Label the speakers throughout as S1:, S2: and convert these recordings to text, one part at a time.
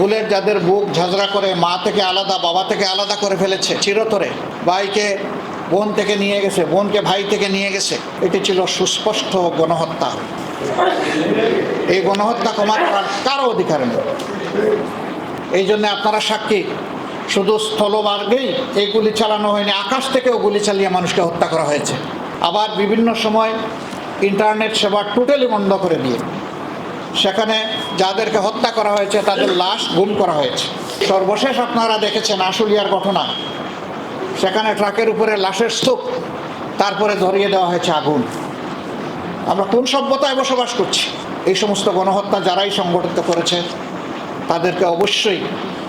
S1: ভুলের যাদের বুক ঝাঁঝরা করে, মা থেকে আলাদা, বাবা থেকে আলাদা করে ফেলেছে, চিরতরে ভাইকে, বোন থেকে নিয়ে গেছে, বোনকে ভাই থেকে নিয়ে গেছে। এটি ছিল সুস্পষ্ট গণহত্যা। এই গণহত্যা ক্ষমা করার কারও অধিকার নেই। এই জন্য আপনারা সাক্ষী, শুধু স্থলমার্গেই এই গুলি চালানো হয়নি, আকাশ থেকেও গুলি চালিয়ে মানুষকে হত্যা করা হয়েছে। আবার বিভিন্ন সময় ইন্টারনেট সেবা টোটালি বন্ধ করে দিয়ে সেখানে যাদেরকে হত্যা করা হয়েছে, তাদের লাশ গুম করা হয়েছে। সর্বশেষ আপনারা দেখেছেন আশুলিয়ার ঘটনা। সেখানে ট্রাকের উপরে লাশের স্তূপ, তারপরে ধরিয়ে দেওয়া হয়েছে আগুন। আমরা কোন সভ্যতায় বসবাস করছি? এই সমস্ত গণহত্যা যারাই সংগঠিত করেছে, তাদেরকে অবশ্যই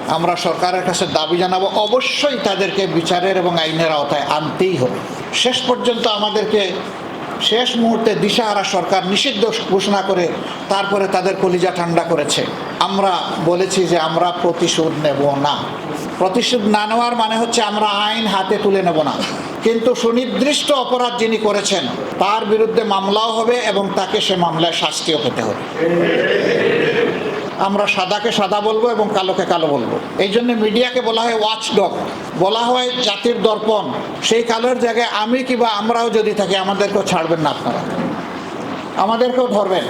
S1: আমরা সরকারের কাছে দাবি জানাব। অবশ্যই তাদেরকে বিচারের এবং আইনের আওতায় আনতেই হবে। শেষ পর্যন্ত আমাদেরকে শেষ মুহূর্তে দিশাহারা সরকার নিষিদ্ধ ঘোষণা করে তারপরে তাদের কলিজা ঠান্ডা করেছে। আমরা বলেছি যে আমরা প্রতিশোধ নেব না। প্রতিশোধ না নেওয়ার মানে হচ্ছে আমরা আইন হাতে তুলে নেব না। কিন্তু সুনির্দিষ্ট অপরাধ যিনি করেছেন, তার বিরুদ্ধে মামলাও হবে এবং তাকে সে মামলায় শাস্তিও পেতে হবে। আমরা সাদাকে সাদা বলব এবং কালোকে কালো বলব। এই জন্য মিডিয়াকে বলা হয় ওয়াচ ডগ বলা হয় জাতির দর্পণ। সেই কালোর জায়গায় আমি কিংবা আমরাও যদি থাকি, আমাদেরকেও ছাড়বেন না আপনারা। আমাদেরকেও ধরবেন।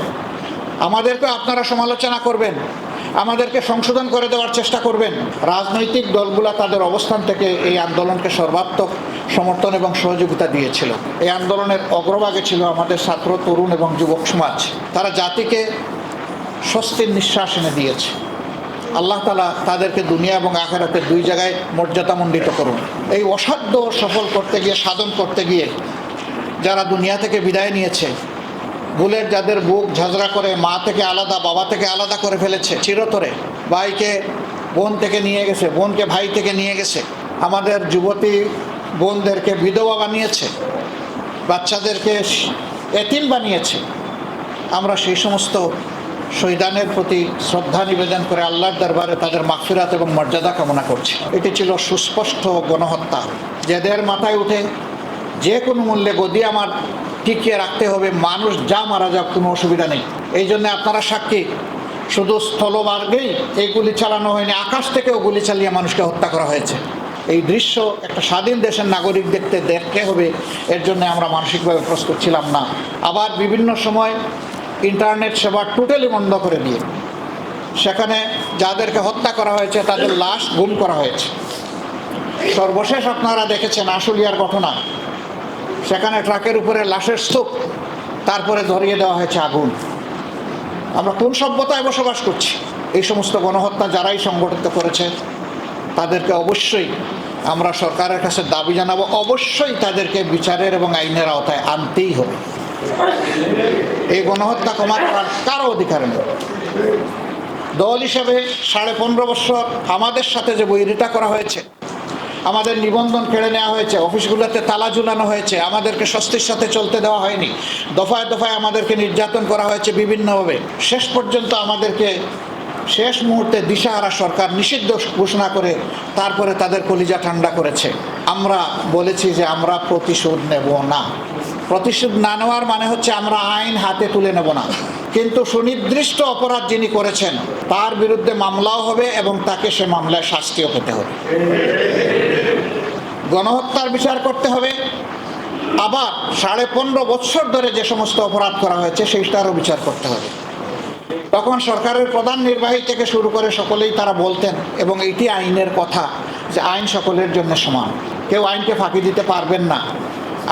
S1: আমাদেরকেও আপনারা সমালোচনা করবেন। আমাদেরকে সংশোধন করে দেওয়ার চেষ্টা করবেন। রাজনৈতিক দলগুলা তাদের অবস্থান থেকে এই আন্দোলনকে সর্বাত্মক সমর্থন এবং সহযোগিতা দিয়েছিল। এই আন্দোলনের অগ্রভাগে ছিল আমাদের ছাত্র, তরুণ এবং যুবক সমাজ। তারা জাতিকে স্বস্তির নিঃশ্বাস এনে দিয়েছে। আল্লাহ তালা তাদেরকে দুনিয়া এবং আখেরাতে দুই জায়গায় মর্যাদামণ্ডিত করুন। এই অসাধ্য সফল করতে গিয়ে, সাধন করতে গিয়ে যারা দুনিয়া থেকে বিদায় নিয়েছে, ভুলের যাদের বুক ঝাঁঝরা করে, মা থেকে আলাদা, বাবা থেকে আলাদা করে ফেলেছে, চিরতরে ভাইকে বোন থেকে নিয়ে গেছে, বোনকে ভাই থেকে নিয়ে গেছে, আমাদের যুবতী বোনদেরকে বিধবা বানিয়েছে, বাচ্চাদেরকে এতিম বানিয়েছে, আমরা সেই সমস্ত শহীদানের প্রতি শ্রদ্ধা নিবেদন করে আল্লাহর দরবারে তাদের মাগফিরাত এবং মর্যাদা কামনা করছে। এটি ছিল সুস্পষ্ট গণহত্যা। যাদের মাথায় উঠে যে কোনো মূল্যে গদি আমার টিকিয়ে রাখতে হবে, মানুষ যা মারা যাক কোনো অসুবিধা নেই। এই জন্য আপনারা সাক্ষী, শুধু স্থলমার্গেই এই গুলি চালানো হয়নি, আকাশ থেকেও গুলি চালিয়ে মানুষকে হত্যা করা হয়েছে। এই দৃশ্য একটা স্বাধীন দেশের নাগরিক দেখতে দেখতে হবে, এর জন্য আমরা মানসিকভাবে প্রস্তুত ছিলাম না। আবার বিভিন্ন সময় ইন্টারনেট সেবা টোটালি বন্ধ করে দিয়ে। সেখানে যাদেরকে হত্যা করা হয়েছে, তাদের লাশ গুম করা হয়েছে। সর্বশেষ আপনারা দেখেছেন, আশুলিয়ার ঘটনা। সেখানে ট্রাকের উপরে লাশের স্তূপ, তারপরে ধরিয়ে দেওয়া হয়েছে আগুন। আমরা কোন সভ্যতায় বসবাস করছি? এই সমস্ত গণহত্যা যারাই সংগঠিত করেছে, তাদেরকে অবশ্যই আমরা সরকারের কাছে দাবি জানাব। অবশ্যই তাদেরকে বিচারের এবং আইনের আওতায় আনতেই হবে। এই গণহত্যা ক্ষমা করার কারও অধিকার নেই। দল হিসেবে সাড়ে পনেরো বছর আমাদের সাথে যে বৈরিতা করা হয়েছে, আমাদের নিবন্ধন কেড়ে নেওয়া হয়েছে, অফিসগুলোতে তালা ঝুলানো হয়েছে, আমাদেরকে স্বস্তির সাথে চলতে দেওয়া হয়নি, দফায় দফায় আমাদেরকে নির্যাতন করা হয়েছে বিভিন্নভাবে। শেষ পর্যন্ত আমাদেরকে শেষ মুহূর্তে দিশাহারা সরকার নিষিদ্ধ ঘোষণা করে তারপরে তাদের কলিজা ঠান্ডা করেছে। আমরা বলেছি যে আমরা প্রতিশোধ নেব না। প্রতিশোধ না নেওয়ার মানে হচ্ছে আমরা আইন হাতে তুলে নেব না। কিন্তু সুনির্দিষ্ট অপরাধ যিনি করেছেন, তার বিরুদ্ধে মামলাও হবে এবং তাকে সে মামলায় শাস্তিও পেতে হবে। গণহত্যার বিচার করতে হবে। আবার সাড়ে পনেরো বৎসর ধরে যে সমস্ত অপরাধ করা হয়েছে, সেইটারও বিচার করতে হবে। তখন সরকারের প্রধান নির্বাহী থেকে শুরু করে সকলেই তারা বলতেন, এবং এইটি আইনের কথা যে আইন সকলের জন্য সমান। কেউ আইনকে ফাঁকি দিতে পারবেন না।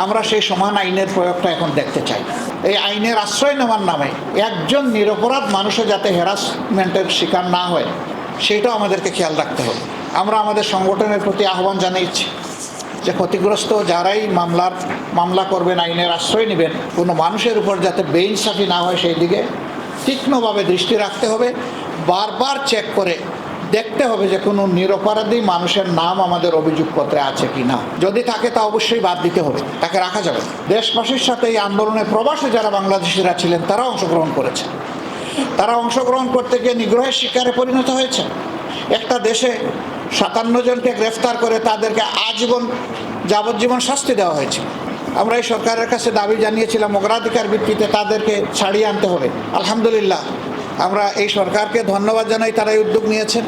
S1: আমরা সেই সমান আইনের প্রয়োগটা এখন দেখতে চাই। এই আইনের আশ্রয় নেওয়ার নামে একজন নিরপরাধ মানুষও যাতে হ্যারাসমেন্টের শিকার না হয়, সেইটাও আমাদেরকে খেয়াল রাখতে হবে। আমরা আমাদের সংগঠনের প্রতি আহ্বান জানিয়েছি যে ক্ষতিগ্রস্ত যারাই মামলার, মামলা করবেন, আইনের আশ্রয় নেবেন, কোনো মানুষের উপর যাতে বেইনসাফি না হয় সেই দিকে তীক্ষ্ণভাবে দৃষ্টি রাখতে হবে, বারবার চেক করে দেখতে হবে যে কোনো নিরপরাধী মানুষের নাম আমাদের অভিযোগপত্রে আছে কি না। যদি থাকে তা অবশ্যই বাদ দিতে হবে। তাকে রাখা যাবে দেশবাসীর সাথে এই আন্দোলনে প্রবাসে যারা বাংলাদেশিরা ছিলেন, তারা অংশগ্রহণ করেছে তারা অংশগ্রহণ করতে গিয়ে নিগ্রহের শিকারে পরিণত হয়েছে একটা দেশে সাতান্ন জনকে গ্রেফতার করে তাদেরকে আজীবন যাবজ্জীবন শাস্তি দেওয়া হয়েছে। আমরা এই সরকারের কাছে দাবি জানিয়েছিলাম, অগ্রাধিকার ভিত্তিতে তাদেরকে ছাড়িয়ে আনতে হবে। আলহামদুলিল্লাহ। আমরা এই সরকারকে ধন্যবাদ জানাই, তারা এই উদ্যোগ নিয়েছেন।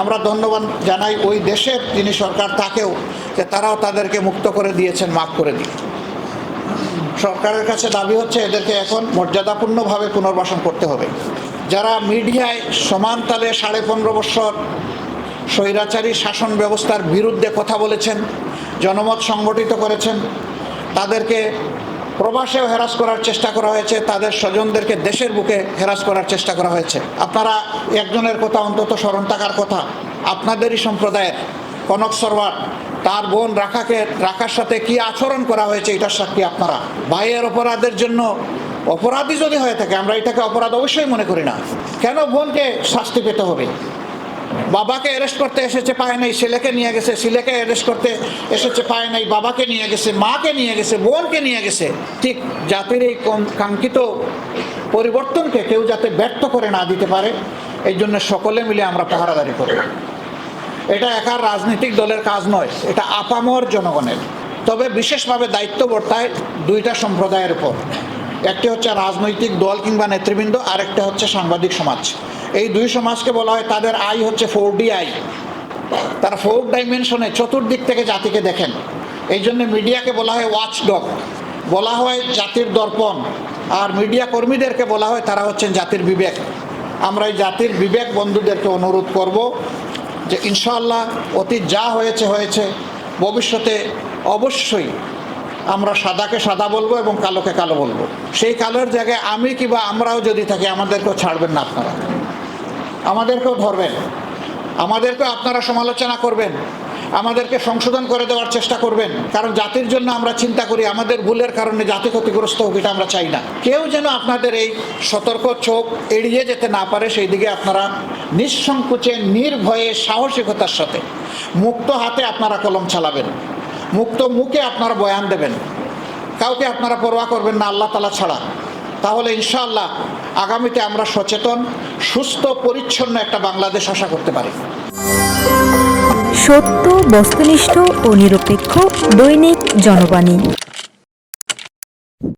S1: আমরা ধন্যবাদ জানাই ওই দেশের যিনি সরকার, তাকেও যে তারাও তাদেরকে মুক্ত করে দিয়েছেন, মাফ করে দিয়ে সরকারের কাছে দাবি হচ্ছে, এদেরকে এখন মর্যাদাপূর্ণভাবে পুনর্বাসন করতে হবে। যারা মিডিয়ায় সমান তালে সাড়ে পনেরো বছর স্বৈরাচারী শাসন ব্যবস্থার বিরুদ্ধে কথা বলেছেন, জনমত সংগঠিত করেছেন, তাদেরকে প্রবাসেও হেরাস করার চেষ্টা করা হয়েছে, তাদের স্বজনদেরকে দেশের বুকে হেরাস করার চেষ্টা করা হয়েছে। আপনারা একজনের কথা, অন্তত স্মরণ থাকার কথা, আপনাদেরই সম্প্রদায়ের কনক সরওয়ার তার বোন রাখাকে, রাখার সাথে কি আচরণ করা হয়েছে এটার সাক্ষী আপনারা। ভাইয়ের অপরাধের জন্য অপরাধী যদি হয়ে থাকে, আমরা এটাকে অপরাধ অবশ্যই মনে করি না। কেন বোনকে শাস্তি পেতে হবে? বাবাকে অ্যারেস্ট করতে এসেছে, পায় নাই, ছেলেকে নিয়ে গেছে, ছেলেকে অ্যারেস্ট করতে এসেছে, পায় নাই, বাবাকে নিয়ে গেছে, মাকে নিয়ে গেছে, বোনকে নিয়ে গেছে। ঠিক জাতির এই কাঙ্ক্ষিত পরিবর্তনকে কেউ যাতে ব্যর্থ করে না দিতে পারে, এই জন্য সকলে মিলে আমরা পাহারাদারি করব এটা একার রাজনৈতিক দলের কাজ নয়, এটা আপামর জনগণের। তবে বিশেষভাবে দায়িত্ব বর্তায় দুইটা সম্প্রদায়ের উপর। একটি হচ্ছে রাজনৈতিক দল কিংবা নেতৃবৃন্দ, আরেকটা হচ্ছে সাংবাদিক সমাজ। এই দুই সমাজকে বলা হয় তাদের আই হচ্ছে ফোর ডি আই। তারা ফোর ডাইমেনশনে চতুর্দিক থেকে জাতিকে দেখেন। এই জন্য মিডিয়াকে বলা হয় ওয়াচ ডগ বলা হয় জাতির দর্পণ। আর মিডিয়া কর্মীদেরকে বলা হয় তারা হচ্ছেন জাতির বিবেক। আমরা এই জাতির বিবেক বন্ধুদেরকে অনুরোধ করব যে ইনশাআল্লাহ অতীত যা হয়েছে হয়েছে। ভবিষ্যতে অবশ্যই আমরা সাদাকে সাদা বলব এবং কালোকে কালো বলব। সেই কালোর জায়গায় আমি কিংবা আমরাও যদি থাকি, আমাদেরকেও ছাড়বেন না আপনারা। আমাদেরকেও ধরবেন। আমাদেরকেও আপনারা সমালোচনা করবেন। আমাদেরকে সংশোধন করে দেওয়ার চেষ্টা করবেন। কারণ জাতির জন্য আমরা চিন্তা করি, আমাদের ভুলের কারণে জাতি ক্ষতিগ্রস্ত হোক, এটা আমরা চাই না। কেউ যেন আপনাদের এই সতর্ক চোখ এড়িয়ে যেতে না পারে, সেই দিকে আপনারা নিঃসংকোচে, নির্ভয়ে, সাহসিকতার সাথে মুক্ত হাতে আপনারা কলম চালাবেন। মুক্ত মুখে আপনারা বয়ান দেবেন। কাউকে আপনারা পরোয়া করবেন না, আল্লাহ তালা ছাড়া। তাহলে ইনশাআল্লাহ আগামীতে আমরা সচেতন, সুস্থ, পরিচ্ছন্ন একটা বাংলাদেশ আশা করতে পারি।
S2: সত্য, বস্তুনিষ্ঠ ও নিরপেক্ষ দৈনিক জনবাণী।